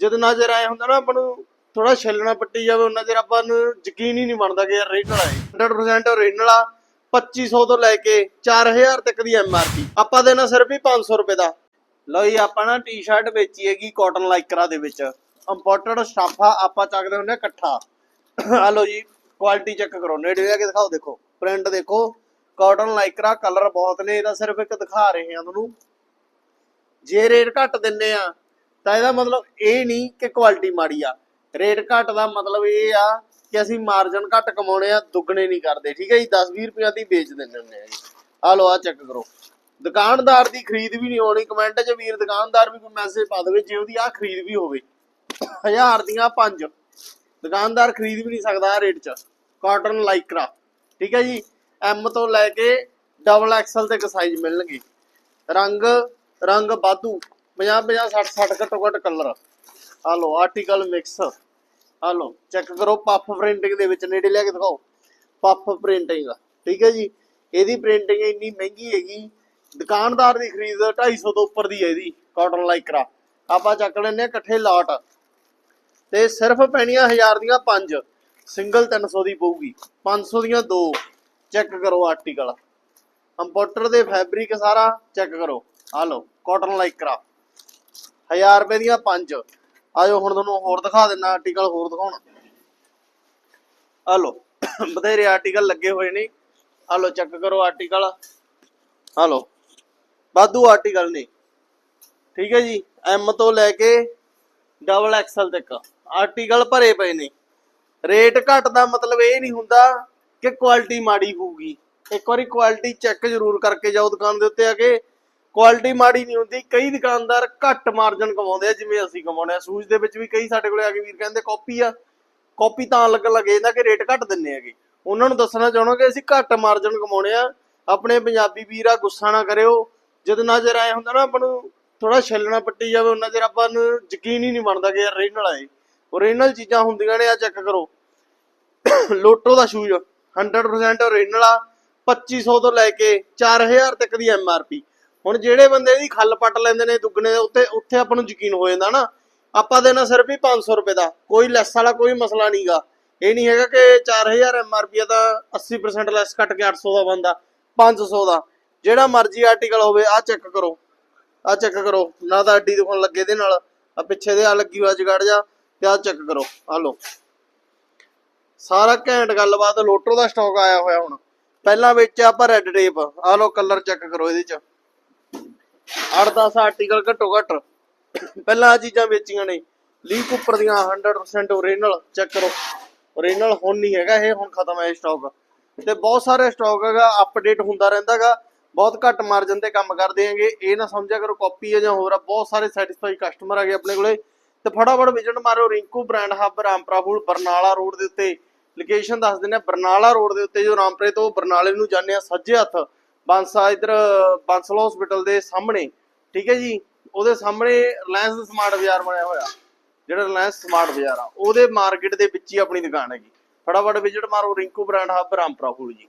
ਜਦੋਂ ਨਜ਼ਰ ਆਏ ਹੁੰਦਾ ਨਾ ਆਪਾਂ ਨੂੰ ਥੋੜਾ ਛੱਲਣਾ ਪੱਟੀ ਜਾਵੇ ਉਹਨਾਂ ਚਿਰ ਆਪਾਂ ਨੂੰ ਯਕੀਨ ਹੀ ਨਹੀਂ ਬਣਦਾ ਕਿ ਯਾਰ ਰੀਜਨਲ ਹੈ 100% ਓਰੀਜਨਲ ਆ 2500 ਤੋਂ ਲੈ ਕੇ 4000 ਤੱਕ ਦੀ ਐਮਆਰਪੀ ਆਪਾਂ ਦੇਣਾ ਸਿਰਫ ਹੀ 500 ਰੁਪਏ ਦਾ। ਲਓ ਜੀ, ਆਪਾਂ ਨਾ ਟੀ-ਸ਼ਰਟ ਵੇਚੀ ਹੈਗੀ ਕਾਟਨ ਲਾਈਕਰਾ ਦੇ ਵਿੱਚ। ਇੰਪੋਰਟਡ ਸਟਾਫਾ ਆਪਾਂ ਚੱਕਦੇ ਹੁੰਦੇ ਇਕੱਠਾ। ਆ ਲਓ ਜੀ ਕੁਆਲਿਟੀ ਚੈੱਕ ਕਰੋ। ਨੇੜੇ ਜਾ ਕੇ ਦਿਖਾਓ, ਦੇਖੋ। ਪ੍ਰਿੰਟ ਦੇਖੋ। ਕਾਟਨ ਲਾਈਕਰਾ ਕਲਰ ਬਹੁਤ ਨੇ, ਇਹਦਾ ਸਿਰਫ ਇੱਕ ਦਿਖਾ ਰਹੇ ਹਾਂ ਤੁਹਾਨੂੰ। ਜੇ ਰੇਟ ਘੱਟ ਦਿੰਨੇ ਆ ਤਾਂ ਇਹਦਾ ਮਤਲਬ ਇਹ ਨਹੀਂ ਕਿ ਕੁਆਲਿਟੀ ਮਾੜੀ ਆ। ਰੇਟ ਘੱਟ ਦਾ ਮਤਲਬ ਇਹ ਆ ਕਿ ਅਸੀਂ ਮਾਰਜਨ ਘੱਟ ਕਮਾਉਣੇ ਆ, ਦੁੱਗਣੇ ਨਹੀਂ ਕਰਦੇ। ਠੀਕ ਹੈ ਜੀ 10-20 ਰੁਪਈਆ ਦੀ ਵੇਚ ਦਿੰਦੇ ਹੁੰਦੇ ਆ ਜੀ। ਆ ਲਓ ਆ ਚੈੱਕ ਕਰੋ। ਦੁਕਾਨਦਾਰ ਦੀ ਖਰੀਦ ਵੀ ਨਹੀਂ ਹੋਣੀ। ਕਮੈਂਟ 'ਚ ਵੀਰ ਦੁਕਾਨਦਾਰ ਵੀ ਕੋਈ ਮੈਸੇਜ ਪਾ ਦੇਵੇ, ਜੇ ਉਹਦੀ ਆ ਖਰੀਦ ਵੀ ਹੋਵੇ। ਹਜ਼ਾਰ ਦੀਆਂ ਪੰਜ। ਦੁਕਾਨਦਾਰ ਖਰੀਦ ਵੀ ਨਹੀਂ ਸਕਦਾ ਆ ਰੇਟ 'ਚ। ਕਾਟਨ ਲਾਈਕਰਾ ਠੀਕ ਹੈ ਜੀ ਐਮ ਤੋਂ ਲੈ ਕੇ ਡਬਲ ਐਕਸਲ ਤੱਕ ਸਾਈਜ਼ ਮਿਲਣਗੇ। ਰੰਗ ਰੰਗ ਬਾਦੂ 50 50 60 60 ਘੱਟੋ ਘੱਟ ਕਲਰ ਆ ਲਓ ਆਰਟੀਕਲ ਮਿਕਸ ਆ ਲਓ ਚੈੱਕ ਕਰੋ ਪਫ ਪ੍ਰਿੰਟਿੰਗ ਦੇ ਵਿੱਚ ਨੇੜੇ ਲਿਆ ਕੇ ਦਿਖਾਓ। ਪਫ ਪ੍ਰਿੰਟਿੰਗ ਠੀਕ ਹੈ ਜੀ? ਇਹਦੀ ਪ੍ਰਿੰਟਿੰਗ ਇੰਨੀ ਮਹਿੰਗੀ ਹੈਗੀ, ਦੁਕਾਨਦਾਰ ਦੀ ਖਰੀਦ 250 ਤੋਂ ਉੱਪਰ ਦੀ ਹੈ ਇਹਦੀ ਕਾਟਨ ਲਾਈਕਰਾ ਆਪਾਂ ਚੱਕ ਲੈਨੇ ਆ ਇਕੱਠੇ ਲਾਟ ਤੇ ਸਿਰਫ ਪੈਣੀਆਂ 1000 ਦੀਆਂ 5 ਸਿੰਗਲ 300 ਦੀ ਪਊਗੀ। 500 ਦੀਆਂ 2 ਚੈੱਕ ਕਰੋ ਆਰਟੀਕਲ ਇੰਪੋਰਟਰ ਦੇ ਫੈਬਰਿਕ ਸਾਰਾ ਚੈੱਕ ਕਰੋ। ਆ ਲਓ ਕਾਟਨ ਲਾਈਕਰਾ 1000 ਰੁਪਏ ਦੀਆਂ 5 ਆਜੋ ਹੁਣ ਤੁਹਾਨੂੰ ਹੋਰ ਦਿਖਾ ਦਿੰਨਾ ਆਰਟੀਕਲ ਹੋਰ ਦਿਖਾਉਣਾ। ਆ ਲਓ, ਬਥੇਰੇ ਆਰਟੀਕਲ ਲੱਗੇ ਹੋਏ ਨੇ। ਆ ਲਓ ਚੈੱਕ ਕਰੋ ਆਰਟੀਕਲ ਆ ਲਓ, ਵਾਧੂ ਆਰਟੀਕਲ ਨੇ। ਠੀਕ ਹੈ ਜੀ ਐਮ ਤੋਂ ਲੈ ਕੇ ਡਬਲ ਐਕਸਲ ਤੱਕ। ਆਰਟੀਕਲ ਭਰੇ ਪਏ ਨੇ। ਰੇਟ ਘੱਟ ਦਾ ਮਤਲਬ ਇਹ ਨਹੀਂ ਹੁੰਦਾ ਕਿ ਕੁਆਲਿਟੀ ਮਾੜੀ ਹੋਊਗੀ। ਇੱਕ ਵਾਰੀ ਕੁਆਲਿਟੀ ਚੈੱਕ ਜ਼ਰੂਰ ਕਰਕੇ ਜਾਓ ਦੁਕਾਨ ਦੇ ਉੱਤੇ ਆ ਕੇ। ਕੁਆਲਿਟੀ ਮਾੜੀ ਨਹੀਂ ਹੁੰਦੀ, ਕਈ ਦੁਕਾਨਦਾਰ ਘੱਟ ਮਾਰਜਨ ਕਮਾਉਂਦੇ ਆ, ਜਿਵੇਂ ਅਸੀਂ ਕਮਾਉਂਦੇ ਆ। ਸੂਜ ਦੇ ਵਿੱਚ ਵੀ ਕਈ ਸਾਡੇ ਕੋਲੇ ਆ ਕੇ ਵੀਰ ਕਹਿੰਦੇ ਕਾਪੀ ਆ ਕਾਪੀ ਤਾਂ ਲੱਗਣ ਲੱਗੇ ਜਾਂਦਾ ਕਿ ਰੇਟ ਘੱਟ ਦਿੰਨੇ ਹੈਗੇ। ਉਹਨਾਂ ਨੂੰ ਦੱਸਣਾ ਚਾਹਣਾ ਕਿ ਅਸੀਂ ਘੱਟ ਮਾਰਜਨ ਕਮਾਉਣੇ ਆ। ਆਪਣੇ ਪੰਜਾਬੀ ਵੀਰ ਆ, ਗੁੱਸਾ ਨਾ ਕਰਿਓ। ਜਦੋਂ ਨਜ਼ਰ ਆਏ ਹੁੰਦਾ ਨਾ ਆਪਾਂ ਨੂੰ ਥੋੜਾ ਛੱਲਣਾ ਪੱਟੀ ਜਾਵੇ, ਉਹਨਾਂ ਚਿਰ ਆਪਾਂ ਨੂੰ ਯਕੀਨ ਹੀ ਨਹੀਂ ਬਣਦਾ ਕਿ ਯਾਰ ਰੀਜਨਲ ਹੈ ਓਰੀਜਨਲ ਚੀਜ਼ਾਂ ਹੁੰਦੀਆਂ ਨੇ, ਆ ਚੈੱਕ ਕਰੋ। ਲੋਟੋ ਦਾ ਸ਼ੂਜ਼ 100% ਓਰੀਜਨਲ ਆ 2500 ਤੋਂ ਲੈ ਕੇ 4000 ਤੱਕ ਦੀ ਐਮਆਰਪੀ ਹੁਣ ਜਿਹੜੇ ਬੰਦੇ ਦੀ ਖੱਲ ਪੱਟ ਲੈਂਦੇ ਨੇ ਦੁੱਗਣੇ ਉੱਤੇ ਉੱਥੇ ਆਪਾਂ ਨੂੰ ਯਕੀਨ ਹੋ ਜਾਂਦਾ ਨਾ। ਆਪਾਂ ਦੇਣਾ ਸਿਰਫ ਹੀ 500 ਰੁਪਏ ਦਾ। ਕੋਈ ਲੈਸ ਵਾਲਾ ਕੋਈ ਮਸਲਾ ਨਹੀਂਗਾ ਇਹ ਨਹੀਂ ਹੈਗਾ ਕਿ 4000 ਐਮਆਰਪੀ ਦਾ 80% ਲੈਸ ਕੱਟ ਕੇ 800 ਦਾ ਬੰਦਾ 500 ਦਾ। ਜਿਹੜਾ ਮਰਜ਼ੀ ਆਰਟੀਕਲ ਹੋਵੇ ਆ ਚੈੱਕ ਕਰੋ। ਆ ਚੈੱਕ ਕਰੋ। ਨਾ ਤਾਂ ਅੱਡੀ ਦੁਕਾਨ ਲੱਗੇ ਦੇ ਨਾਲ। ਆ ਪਿੱਛੇ ਦੇ ਆ ਲੱਗੀ ਹੋਇਆ ਜਗੜ ਜਾ ਤੇ ਆ ਚੈੱਕ ਕਰੋ। ਆ ਲੋ ਸਾਰਾ ਘੈਂਟ ਗੱਲਬਾਤ ਲੋਟੋ ਦਾ ਸਟਾਕ ਆਇਆ ਹੋਇਆ ਹੁਣ। ਪਹਿਲਾਂ ਵਿੱਚ ਆਪਾਂ ਰੈੱਡ ਟੇਪ ਆ ਲੋ ਕਲਰ ਚੈੱਕ ਕਰੋ ਇਹਦੇ ਚ। 8-10 ਆਰਟੀਕਲ ਘੱਟੋ ਘੱਟ। ਪਹਿਲਾਂ ਆ ਚੀਜ਼ਾਂ ਵੇਚੀਆਂ ਨੇ। ਲੀਕ ਉੱਪਰ ਦੀਆਂ 100% ਓਰੀਜਨਲ ਚੈੱਕ ਕਰੋ। ਓਰੀਜਨਲ ਹੁਣ ਨਹੀਂ ਹੈਗਾ, ਇਹ ਹੁਣ ਖਤਮ ਹੈ ਸਟਾਕ ਤੇ ਬਹੁਤ ਸਾਰੇ ਸਟਾਕ ਹੈਗਾ ਅਪਡੇਟ ਹੁੰਦਾ ਰਹਿੰਦਾਗਾ ਬਹੁਤ ਘੱਟ ਮਾਰਜਨ ਤੇ ਕੰਮ ਕਰਦੇ ਹੈਗੇ। ਇਹ ਨਾ ਸਮਝਿਆ ਕਰੋ ਕਾਪੀ ਹੈ ਜਾਂ ਹੋਰ ਆ, ਬਹੁਤ ਸਾਰੇ ਸੈਟੀਸਫਾਈ ਕਸਟਮਰ ਹੈਗੇ ਆਪਣੇ ਕੋਲੇ। ਤੇ ਫਟਾਫਟ ਵਿਜ਼ਿਟ ਮਾਰੋ Rinku brand hub, Rampura Barnala road ਦੇ ਉੱਤੇ। ਲੋਕੇਸ਼ਨ ਦੱਸ ਦਿੰਦੇ ਆ, ਬਰਨਾਲਾ ਰੋਡ ਦੇ ਉੱਤੇ ਜੋ ਰਾਮਪੁਰੇ ਤੋਂ ਬਰਨਾਲੇ ਨੂੰ ਜਾਂਦੇ ਆ, ਸੱਜੇ ਹੱਥ। ਬਾਂਸਾ ਇਧਰ, ਬਾਂਸਲ ਹਸਪੀਟਲ ਦੇ ਸਾਹਮਣੇ, ਠੀਕ ਹੈ ਜੀ? ਉਹਦੇ ਸਾਹਮਣੇ ਰਿਲਾਇੰਸ ਸਮਾਰਟ ਬਾਜ਼ਾਰ ਬਣਿਆ ਹੋਇਆ। ਜਿਹੜਾ ਰਿਲਾਇੰਸ ਸਮਾਰਟ ਬਾਜ਼ਾਰ ਆ, ਉਹਦੇ ਮਾਰਕੀਟ ਦੇ ਵਿੱਚ ਹੀ ਆਪਣੀ ਦੁਕਾਨ ਹੈਗੀ। ਫਟਾਫਟ ਵਿਜ਼ਿਟ ਮਾਰੋ, ਰਿੰਕੂ ਬ੍ਰਾਂਡ ਹੱਬ, ਰਾਮਪੁਰਾ ਫੂਲ ਜੀ।